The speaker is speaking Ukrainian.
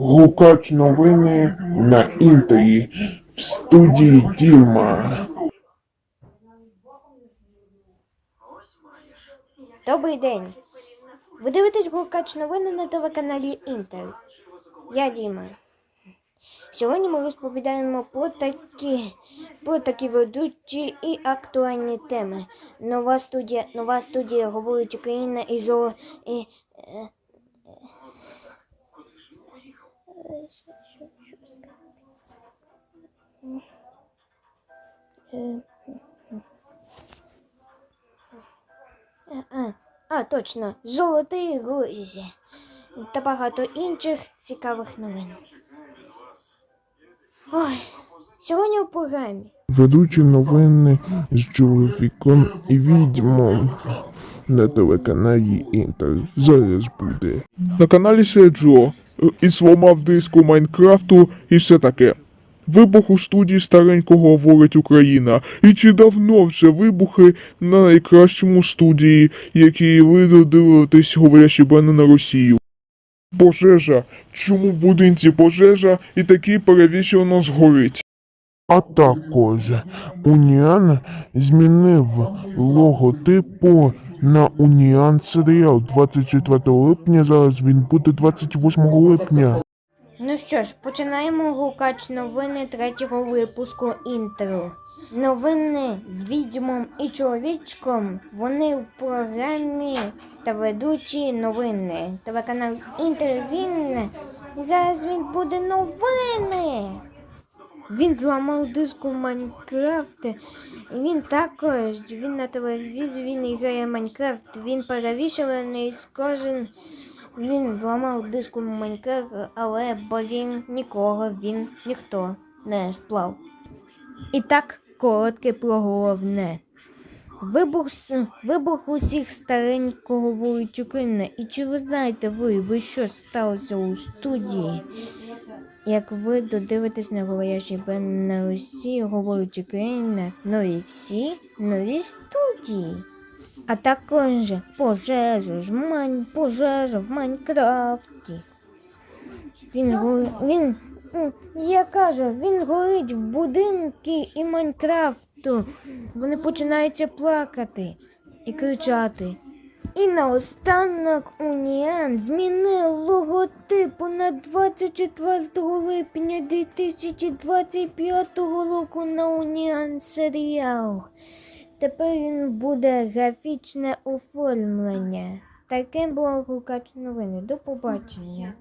Гукач новини на інтері в студії Діма. Добрий день. Ви дивитесь гукач новини на телеканалі Інтер. Я Діма. Сьогодні ми розповідаємо про такі, про такі ведучі і актуальні теми. Нова студія, нова студія говорить Україна і зо і, е, що- що- що сказати? А, а, точно, золотий грузі та багато інших цікавих новин. Ой, сьогодні у програмі. Ведучі новини з чоловіком і відьмом на телеканалі Інтер. Зараз буде. На каналі Серджо і зламав диску Майнкрафту і все таке. Вибух у студії старенького говорить Україна. І чи давно вже вибухи на найкращому студії, які ви говорячі бани на Росію? Пожежа. Чому в будинці пожежа і такий перевіщено згорить? А також Уніан змінив логотипу на Уніан серіал 24 липня. Зараз він буде 28 липня. Ну що ж, починаємо гукач новини третього випуску інтеру. Новини з відьмом і чоловічком. Вони в програмі та ведучі новини. Телеканал Інтер він. Зараз він буде новини. Він зламав диску в Майнкрафт. Він також, він на телевізорі, він грає Майнкрафт, він перевішений з кожен. Він зламав диску в Майнкрафт, але бо він нікого, він ніхто не сплав. І так, коротке про головне. Вибух, вибух усіх старенького Україна. І чи ви знаєте ви, ви що сталося у студії? Як ви додивитесь на говорящий бен на Росії, говорить Україна, нові всі нові студії. А також пожежа, ж майн, пожежа в Майнкрафті. Він, го- він, я кажу, він горить в будинки і Майнкрафту. Вони починаються плакати і кричати. І наостанок Уніан змінив логотипу на 24 липня 2025 року на Уніан серіал. Тепер він буде графічне оформлення. Таким було гукач новини. До побачення.